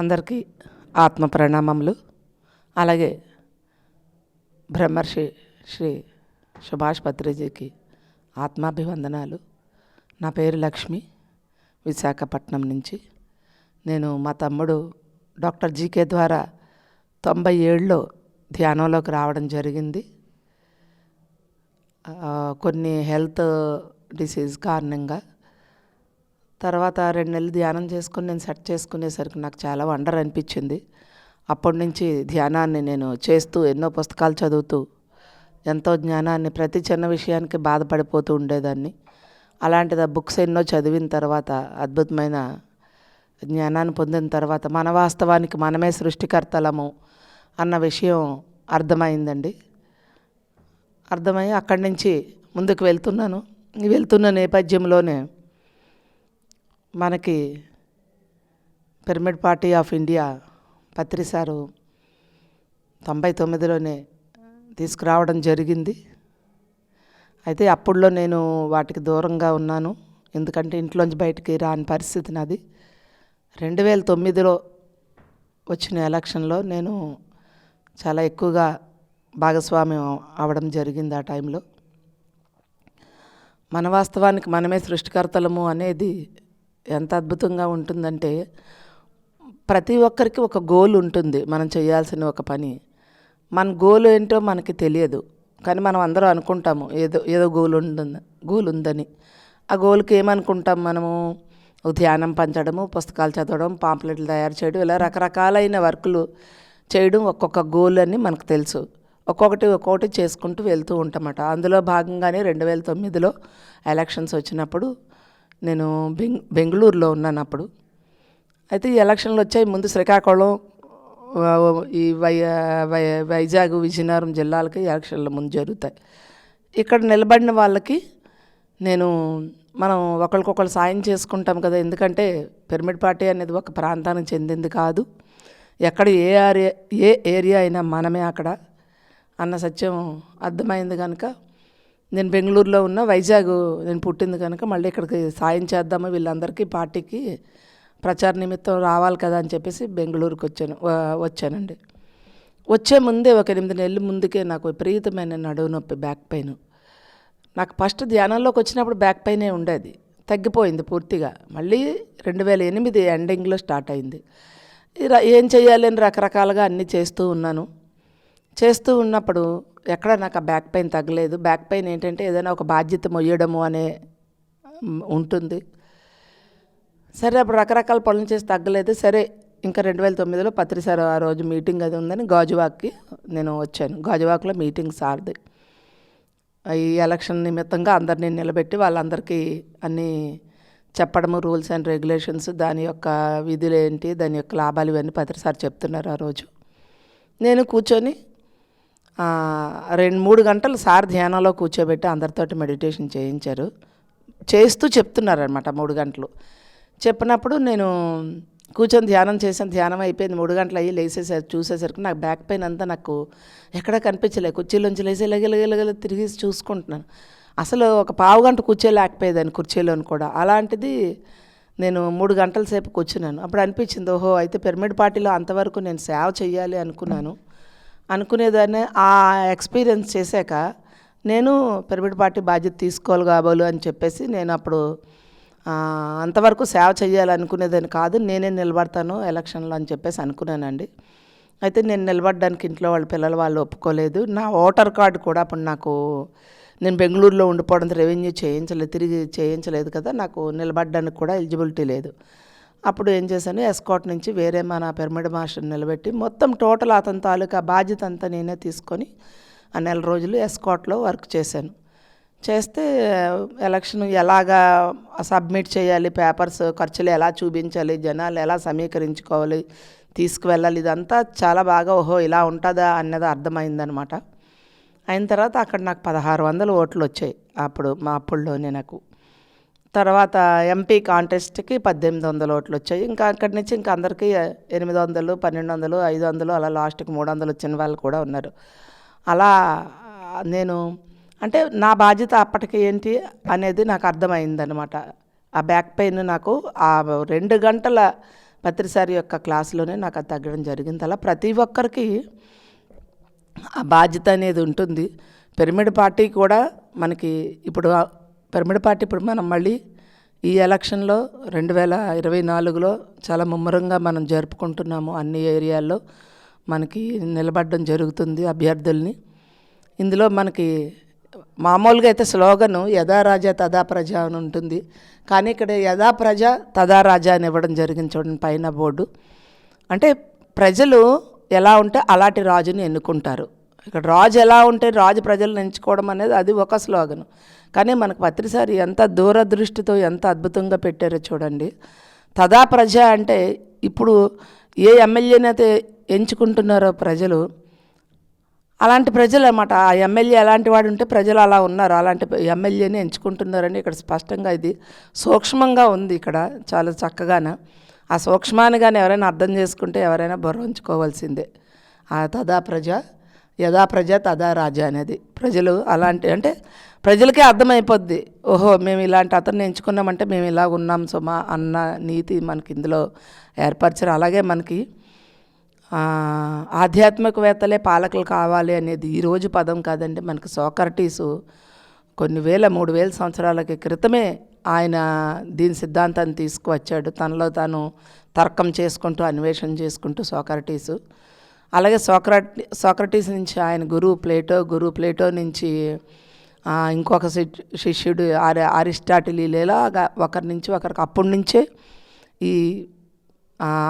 అందరికీ ఆత్మ ప్రణామములు అలాగే బ్రహ్మర్షి శ్రీ సుభాష్ పత్రిజీకి ఆత్మాభివందనాలు. నా పేరు లక్ష్మి విశాఖపట్నం నుంచి. నేను మా తమ్ముడు డాక్టర్ జీకే ద్వారా తొంభై ఏడులో ధ్యానంలోకి రావడం జరిగింది. కొన్ని హెల్త్ డిసీజ్ కారణంగా తర్వాత రెండు నెలలు ధ్యానం చేసుకుని నేను సెట్ చేసుకునేసరికి నాకు చాలా వండర్ అనిపించింది. అప్పటి నుంచి ధ్యానాన్ని నేను చేస్తూ ఎన్నో పుస్తకాలు చదువుతూ ఎంతో జ్ఞానాన్ని ప్రతి చిన్న విషయానికి బాధపడిపోతూ ఉండేదాన్ని. అలాంటిది ఆ బుక్స్ ఎన్నో చదివిన తర్వాత అద్భుతమైన జ్ఞానాన్ని పొందిన తర్వాత మన వాస్తవానికి మనమే సృష్టికర్తలము అన్న విషయం అర్థమైందండి. అర్థమై అక్కడి నుంచి ముందుకు వెళ్తున్నాను. వెళ్తున్న నేపథ్యంలోనే మనకి పిరమిడ్ పార్టీ ఆఫ్ ఇండియా పత్రిసారు తొంభై తొమ్మిదిలోనే తీసుకురావడం జరిగింది. అయితే అప్పుడులో నేను వాటికి దూరంగా ఉన్నాను. ఎందుకంటే ఇంట్లోంచి బయటికి రాని పరిస్థితి నాది. రెండు వేల తొమ్మిదిలో వచ్చిన ఎలక్షన్లో నేను చాలా ఎక్కువగా భాగస్వామ్యం అవడం జరిగింది ఆ టైంలో. మన వాస్తవానికి మనమే సృష్టికర్తలము అనేది ఎంత అద్భుతంగా ఉంటుందంటే ప్రతి ఒక్కరికి ఒక గోల్ ఉంటుంది మనం చేయాల్సిన ఒక పని. మన గోల్ ఏంటో మనకి తెలియదు. కానీ మనం అందరం అనుకుంటాము ఏదో ఏదో గోల్ ఉంటుంది గోల్ ఉందని. ఆ గోల్కి ఏమనుకుంటాం మనము? ధ్యానం పంచడము పుస్తకాలు చదవడం పాంప్లెట్లు తయారు చేయడం ఇలా రకరకాలైన వర్కులు చేయడం ఒక్కొక్క గోల్ అని మనకు తెలుసు. ఒక్కొక్కటి ఒక్కొక్కటి చేసుకుంటూ వెళ్తూ ఉంటామట అందులో భాగంగానే రెండు వేల తొమ్మిదిలో ఎలక్షన్స్ వచ్చినప్పుడు నేను బెంగ్ బెంగళూరులో ఉన్నాను అప్పుడు. అయితే ఈ ఎలక్షన్లు వచ్చాయి. ముందు శ్రీకాకుళం ఈ వై వై వైజాగ్ విజయనగరం జిల్లాలకి ఎలక్షన్లు ముందు జరుగుతాయి. ఇక్కడ నిలబడిన వాళ్ళకి నేను మనం ఒకరికొకరు సాయం చేసుకుంటాం కదా. ఎందుకంటే పిరమిడ్ పార్టీ అనేది ఒక ప్రాంతానికి చెందింది కాదు. ఎక్కడ ఏ ఏరియా ఏ ఏరియా అయినా మనమే అక్కడ. అన్న సత్యం అర్థమైంది కనుక నేను బెంగళూరులో ఉన్న వైజాగ్ నేను పుట్టింది కనుక మళ్ళీ ఇక్కడికి సాయం చేద్దాము? వీళ్ళందరికీ పార్టీకి ప్రచార నిమిత్తం రావాలి కదా అని చెప్పేసి బెంగళూరుకి వచ్చాను. వచ్చానండి. వచ్చే ముందే ఒక ఎనిమిది నెలల ముందుకే నాకు విపరీతమైన నడువు నొప్పి బ్యాక్ పెయిన్. నాకు ఫస్ట్ ధ్యానంలోకి వచ్చినప్పుడు బ్యాక్ పెయినే ఉండేది. తగ్గిపోయింది పూర్తిగా. మళ్ళీ రెండు వేల ఎనిమిది ఎండింగ్లో స్టార్ట్ అయింది. ఏం చేయాలి అని రకరకాలుగా అన్నీ చేస్తూ ఉన్నాను. చేస్తూ ఉన్నప్పుడు ఎక్కడ నాకు ఆ బ్యాక్ పెయిన్ తగ్గలేదు. బ్యాక్ పెయిన్ ఏంటంటే ఏదైనా ఒక బాధ్యత మొయ్యడము అనే ఉంటుంది. సరే అప్పుడు రకరకాల పనులు చేసి తగ్గలేదు. సరే ఇంకా రెండు వేల తొమ్మిదిలో పత్రి సార్ ఆ రోజు మీటింగ్ అది ఉందని గాజువాక్కి నేను వచ్చాను. గాజువాక్లో మీటింగ్ సార్ది. ఈ ఎలక్షన్ నిమిత్తంగా అందరినీ నిలబెట్టి వాళ్ళందరికీ అన్నీ చెప్పడము రూల్స్ అండ్ రెగ్యులేషన్స్ దాని యొక్క విధులు ఏంటి దాని యొక్క లాభాలు ఇవన్నీ పత్రి సార్ చెప్తున్నారు ఆ రోజు. నేను కూర్చొని రెండు మూడు గంటలు సార్ ధ్యానంలో కూర్చోబెట్టి అందరితోటి మెడిటేషన్ చేయించారు. చేస్తూ చెప్తున్నారనమాట మూడు గంటలు. చెప్పినప్పుడు నేను కూర్చొని ధ్యానం చేసాను ధ్యానం అయిపోయింది. మూడు గంటలు అయ్యి లేసేసారు చూసేసరికి నాకు బ్యాక్ పెయిన్ అంతా నాకు ఎక్కడ కనిపించలే కుర్చీలోంచి లేసి లగలగలగల తిరిగి చూసుకుంటున్నాను. అసలు ఒక పావు గంట కూర్చోలేకపోయేదాన్ని కుర్చీలోని కూడా. అలాంటిది నేను మూడు గంటల సేపు కూర్చున్నాను. అప్పుడు అనిపించింది ఓహో అయితే పిరమిడ్ పార్టీలో అంతవరకు నేను సేవ చేయాలి అనుకున్నాను. అనుకునేదాన్ని ఆ ఎక్స్పీరియన్స్ చేశాక నేను పిరమిడ్ పార్టీ బాధ్యత తీసుకోవాలి కాబోలు అని చెప్పేసి నేను అప్పుడు అంతవరకు సేవ చేయాలనుకునేదాన్ని కాదు నేనే నిలబడతాను ఎలక్షన్లో అని చెప్పేసి అనుకున్నానండి. అయితే నేను నిలబడడానికి ఇంట్లో వాళ్ళ పిల్లలు వాళ్ళు ఒప్పుకోలేదు. నా ఓటర్ కార్డు కూడా అప్పుడు నాకు నేను బెంగళూరులో ఉండిపోవడంతో రెవెన్యూ చేయించలేదు తిరిగి చేయించలేదు కదా నాకు నిలబడడానికి కూడా ఎలిజిబిలిటీ లేదు. అప్పుడు ఏం చేశాను? ఎస్కాట్ నుంచి వేరే మన పిరమిడ్ మాస్టర్ నిలబెట్టి మొత్తం టోటల్ అతని తాలూకా బాధ్యత అంతా నేనే తీసుకొని ఆ నెల రోజులు ఎస్కాట్లో వర్క్ చేశాను. చేస్తే ఎలక్షన్ ఎలాగా సబ్మిట్ చేయాలి? పేపర్స్ ఖర్చులు ఎలా చూపించాలి? జనాలు ఎలా సమీకరించుకోవాలి? తీసుకువెళ్ళాలి? ఇదంతా చాలా బాగా ఓహో ఇలా ఉంటుందా అన్నది అర్థమైందనమాట. అయిన తర్వాత అక్కడ నాకు పదహారు వందల ఓట్లు వచ్చాయి. అప్పుడు మా అప్పుల్లోనే నాకు. తర్వాత ఎంపీ కాంటెస్ట్కి పద్దెనిమిది వందల ఓట్లు వచ్చాయి ఇంకా అక్కడి నుంచి ఇంకా అందరికీ ఎనిమిది వందలు పన్నెండు వందలు ఐదు వందలు అలా లాస్ట్కి మూడు వందలు వచ్చిన వాళ్ళు కూడా ఉన్నారు. అలా నేను అంటే నా బాధ్యత అప్పటికి ఏంటి అనేది నాకు అర్థమైందనమాట ఆ బ్యాక్ పెయిన్ నాకు ఆ రెండు గంటల పత్రిసారి యొక్క క్లాసులోనే నాకు అది తగ్గడం జరిగింది. అలా ప్రతి ఒక్కరికి ఆ బాధ్యత అనేది ఉంటుంది. పిరమిడ్ పార్టీ కూడా మనకి ఇప్పుడు పిరమిడ్ పార్టీ ఇప్పుడు మనం మళ్ళీ ఈ ఎలక్షన్లో రెండు వేల ఇరవై నాలుగులో చాలా ముమ్మరంగా మనం జరుపుకుంటున్నాము అన్ని ఏరియాల్లో. మనకి నిలబడడం జరుగుతుంది అభ్యర్థుల్ని. ఇందులో మనకి మామూలుగా అయితే స్లోగను యథా రాజా తదా ప్రజ అని ఉంటుంది. కానీ ఇక్కడ యథా ప్రజ తదా రాజా అని ఇవ్వడం జరిగింది చూడండి పైన బోర్డు. అంటే ప్రజలు ఎలా ఉంటే అలాంటి రాజుని ఎన్నుకుంటారు. ఇక్కడ రాజు ఎలా ఉంటే రాజు ప్రజలను ఎంచుకోవడం అనేది అది ఒక స్లోగను. కానీ మనకు పత్రిసారి ఎంత దూరదృష్టితో ఎంత అద్భుతంగా పెట్టారో చూడండి. తదా ప్రజ అంటే ఇప్పుడు ఏ ఎమ్మెల్యేని అయితే ఎంచుకుంటున్నారో ప్రజలు అలాంటి ప్రజలు అన్నమాట ఆ ఎమ్మెల్యే ఎలాంటి వాడు ఉంటే ప్రజలు అలా ఉన్నారు. అలాంటి ఎమ్మెల్యేని ఎంచుకుంటున్నారని ఇక్కడ స్పష్టంగా ఇది సూక్ష్మంగా ఉంది ఇక్కడ చాలా చక్కగాన. ఆ సూక్ష్మాన్ని కానీ ఎవరైనా అర్థం చేసుకుంటే ఎవరైనా బుర్ర ఉంచుకోవాల్సిందే. ఆ తదా ప్రజ యథా ప్రజ తదా రాజా అనేది ప్రజలు అలాంటి అంటే ప్రజలకే అర్థమైపోద్ది. ఓహో మేము ఇలాంటి అతన్ని ఎంచుకున్నామంటే మేము ఇలా ఉన్నాం సుమా అన్న నీతి మనకి ఇందులో ఏర్పరిచారు. అలాగే మనకి ఆధ్యాత్మికవేత్తలే పాలకులు కావాలి అనేది ఈరోజు పదం కాదండి. మనకి సోకరటీసు కొన్ని వేల మూడు వేల సంవత్సరాలకి క్రితమే ఆయన దీని సిద్ధాంతాన్ని తీసుకువచ్చాడు. తనలో తాను తర్కం చేసుకుంటూ అన్వేషణ చేసుకుంటూ సోక్రటీసు. అలాగే సోక్రటి సోక్రటీస్ నుంచి ఆయన గురువు ప్లేటో గురువు ప్లేటో నుంచి ఇంకొక శిష్యుడు ఆరి అరిస్టాటిల్ ఇలాగా ఒకరి నుంచి ఒకరికి అప్పటి నుంచే ఈ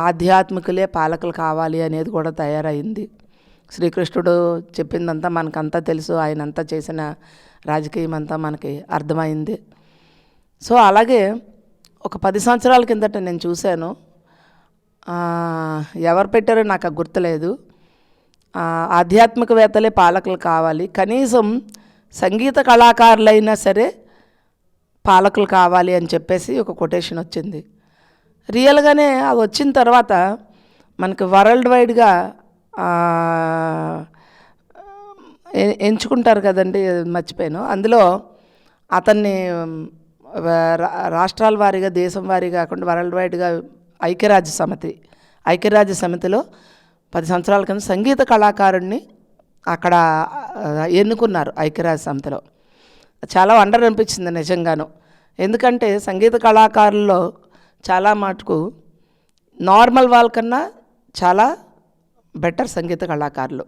ఆధ్యాత్మికులే పాలకులు కావాలి అనేది కూడా తయారైంది. శ్రీకృష్ణుడు చెప్పిందంతా మనకంతా తెలుసు ఆయన అంతా చేసిన రాజకీయం అంతా మనకి అర్థమైంది. సో అలాగే ఒక పది సంవత్సరాల కిందట నేను చూశాను. ఎవరు పెట్టారో నాకు ఆ గుర్తులేదు ఆధ్యాత్మికవేత్తలే పాలకులు కావాలి. కనీసం సంగీత కళాకారులైనా సరే పాలకులు కావాలి అని చెప్పేసి ఒక కొటేషన్ వచ్చింది. రియల్గానే అది వచ్చిన తర్వాత మనకి వరల్డ్ వైడ్గా ఎంచుకుంటారు కదండి మర్చిపోయాను. అందులో అతన్ని రా- రాష్ట్రాల వారీగా దేశం వారీగా కాకుండా వరల్డ్ వైడ్గా ఐక్యరాజ్య సమితి ఐక్యరాజ్య సమితిలో పది సంవత్సరాల కింద సంగీత కళాకారుడిని అక్కడ ఎన్నుకున్నారు ఐక్యరాజ్య సమితిలో. చాలా వండర్ అనిపించింది నిజంగాను. ఎందుకంటే సంగీత కళాకారుల్లో చాలా మటుకు నార్మల్ వాళ్ళ కన్నా చాలా బెటర్ సంగీత కళాకారులు.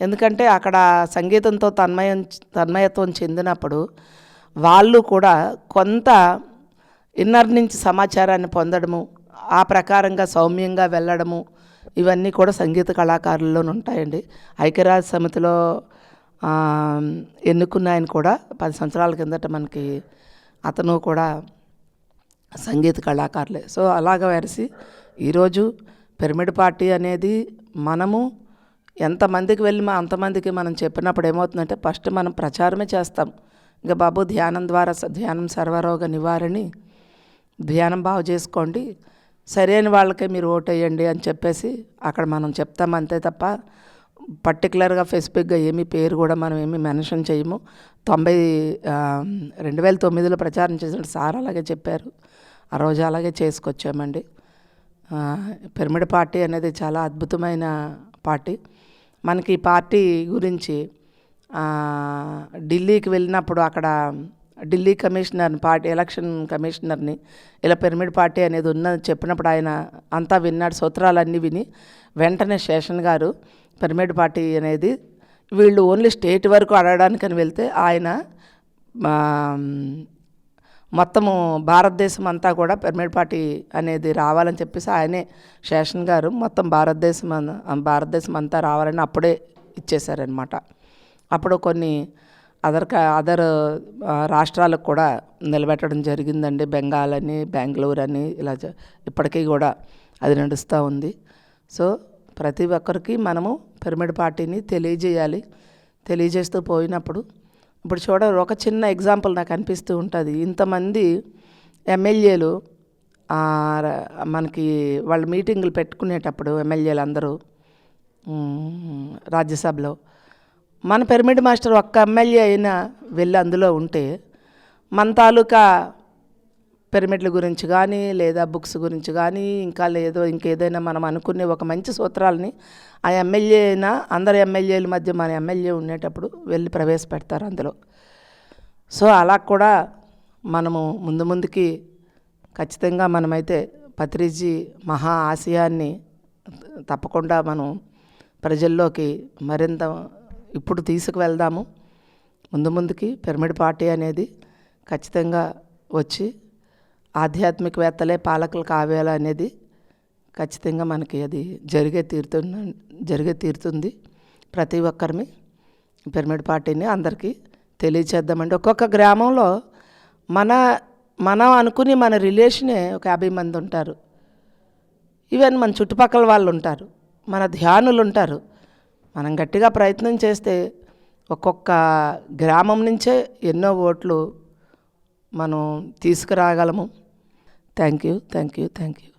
ఎందుకంటే అక్కడ సంగీతంతో తన్మయం తన్మయత్వం చెందినప్పుడు వాళ్ళు కూడా కొంత ఇన్నర్ నుంచి సమాచారాన్ని పొందడము ఆ ప్రకారంగా సౌమ్యంగా వెళ్ళడము ఇవన్నీ కూడా సంగీత కళాకారుల్లోనే ఉంటాయండి. ఐక్యరాజ్య సమితిలో ఎన్నుకున్న ఆయన కూడా పది సంవత్సరాల కిందట మనకి అతను కూడా సంగీత కళాకారులే. సో అలాగ వెరసి ఈరోజు పిరమిడ్ పార్టీ అనేది మనము ఎంతమందికి వెళ్ళి మా అంతమందికి మనం చెప్పినప్పుడు ఏమవుతుందంటే ఫస్ట్ మనం ప్రచారమే చేస్తాం. ఇంకా బాబు ధ్యానం ద్వారా ధ్యానం సర్వరోగ నివారణి ధ్యానం బాగు చేసుకోండి. సరైన వాళ్ళకే మీరు ఓటు వేయండి అని చెప్పేసి అక్కడ మనం చెప్తాం అంతే తప్ప పర్టికులర్గా స్పెసిఫిక్గా ఏమీ పేరు కూడా మనం ఏమీ మెన్షన్ చేయము. తొంభై రెండు వేల తొమ్మిదిలో ప్రచారం చేసిన సార్ అలాగే చెప్పారు. ఆ రోజు అలాగే చేసుకొచ్చామండి. పిరమిడ్ పార్టీ అనేది చాలా అద్భుతమైన పార్టీ. మనకి ఈ పార్టీ గురించి ఢిల్లీకి వెళ్ళినప్పుడు అక్కడ ఢిల్లీ కమిషనర్ని పార్టీ ఎలక్షన్ కమిషనర్ని ఇలా పిరమిడ్ పార్టీ అనేది ఉన్నది చెప్పినప్పుడు ఆయన అంతా విన్నాడు సూత్రాలన్నీ విని వెంటనే శేషన్ గారు పిరమిడ్ పార్టీ అనేది వీళ్ళు ఓన్లీ స్టేట్ వరకు అడగడానికని వెళ్తే ఆయన మొత్తము భారతదేశం అంతా కూడా పిరమిడ్ పార్టీ అనేది రావాలని చెప్పేసి ఆయనే శేషన్ గారు మొత్తం భారతదేశం భారతదేశం అంతా రావాలని అప్పుడే ఇచ్చేశారనమాట అప్పుడు కొన్ని అదర్ క- అదర్ రాష్ట్రాలకు కూడా నిలబెట్టడం జరిగిందండి. బెంగాల్ అని బెంగళూరు అని ఇలా జ- ఇప్పటికీ కూడా అది నడుస్తూ ఉంది. సో ప్రతి ఒక్కరికి మనము పిరమిడ్ పార్టీని తెలియజేయాలి. తెలియజేస్తూ పోయినప్పుడు ఇప్పుడు చూడ ఒక చిన్న ఎగ్జాంపుల్ నాకు అనిపిస్తూ ఉంటుంది. ఇంతమంది ఎమ్మెల్యేలు మనకి వాళ్ళు మీటింగులు పెట్టుకునేటప్పుడు ఎమ్మెల్యేలు అందరూ రాజ్యసభలో మన పిరమిడ్ మాస్టర్ ఒక్క ఎమ్మెల్యే అయినా వెళ్ళి అందులో ఉంటే మన తాలూకా పిరమిడ్ల గురించి కానీ లేదా బుక్స్ గురించి కానీ ఇంకా లేదో ఇంకేదైనా మనం అనుకునే ఒక మంచి సూత్రాలని ఆ ఎమ్మెల్యే అయినా అందరు ఎమ్మెల్యేల మధ్య మన ఎమ్మెల్యే ఉండేటప్పుడు వెళ్ళి ప్రవేశపెడతారు అందులో. సో అలా కూడా మనము ముందు ముందుకి ఖచ్చితంగా మనమైతే పత్రిజీ మహా ఆశయాన్ని తప్పకుండా మనం ప్రజల్లోకి మరింత ఇప్పుడు తీసుకువెళ్దాము. ముందు ముందుకి పిరమిడ్ పార్టీ అనేది ఖచ్చితంగా వచ్చి ఆధ్యాత్మికవేత్తలే పాలకులు కావాలి అనేది ఖచ్చితంగా మనకి అది జరిగే తీరుతున్న జరిగే తీరుతుంది. ప్రతి ఒక్కరిని పిరమిడ్ పార్టీని అందరికీ తెలియచేద్దామండి. ఒక్కొక్క గ్రామంలో మన మనం అనుకుని మన రిలేషనే ఒక యాభై మంది ఉంటారు. ఈవెన్ మన చుట్టుపక్కల వాళ్ళు ఉంటారు మన ధ్యానులు ఉంటారు మనం గట్టిగా ప్రయత్నం చేస్తే ఒక్కొక్క గ్రామం నుంచే ఎన్నో ఓట్లు మనం తీసుకురాగలము. Thank you thank you thank you